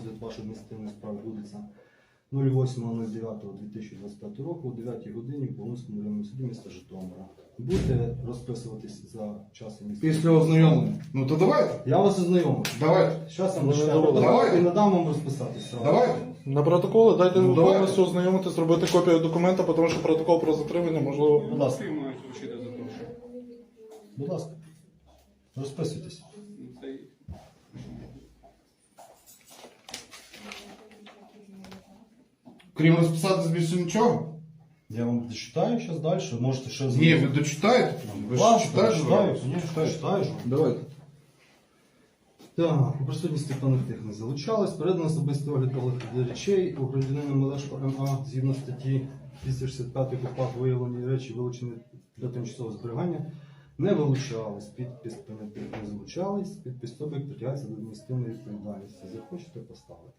розгляд вашої адміністративної справи відбудеться 08.09.2025 року о 9 годині в Полонському районному суді міста Житомира. Будете розписуватись за час і місце? Після ознайомлення. Ну то давайте. Я вас ознайомив. Давайте. Зараз я вам. Давайте. І надам вам розписатись. сразу. Давайте. На протоколи дайте Ну, повністю ознайомити, зробити копію документа, тому що протокол про затримання можливо. Будь ласка, Всі мають вручити за те, будь ласка. Розписуйтесь. ну, Крім розписатись більше нічого. Я вам дочитаю зараз далі. Можете ще Ні, ви дочитаєте. Ви ж читаєте. читаю, звісно, читаю. ж. Давайте. Так, у присутності певних тих не залучались. Передано особистий огляд певних речей у громадянина Мелешко МА згідно статті 265 КУПАК виявлені речі, вилучені для тимчасового зберігання, не вилучались. Підпис понятих не залучались. Підпис особи притягається до адміністративної відповідальності. Захочете поставити.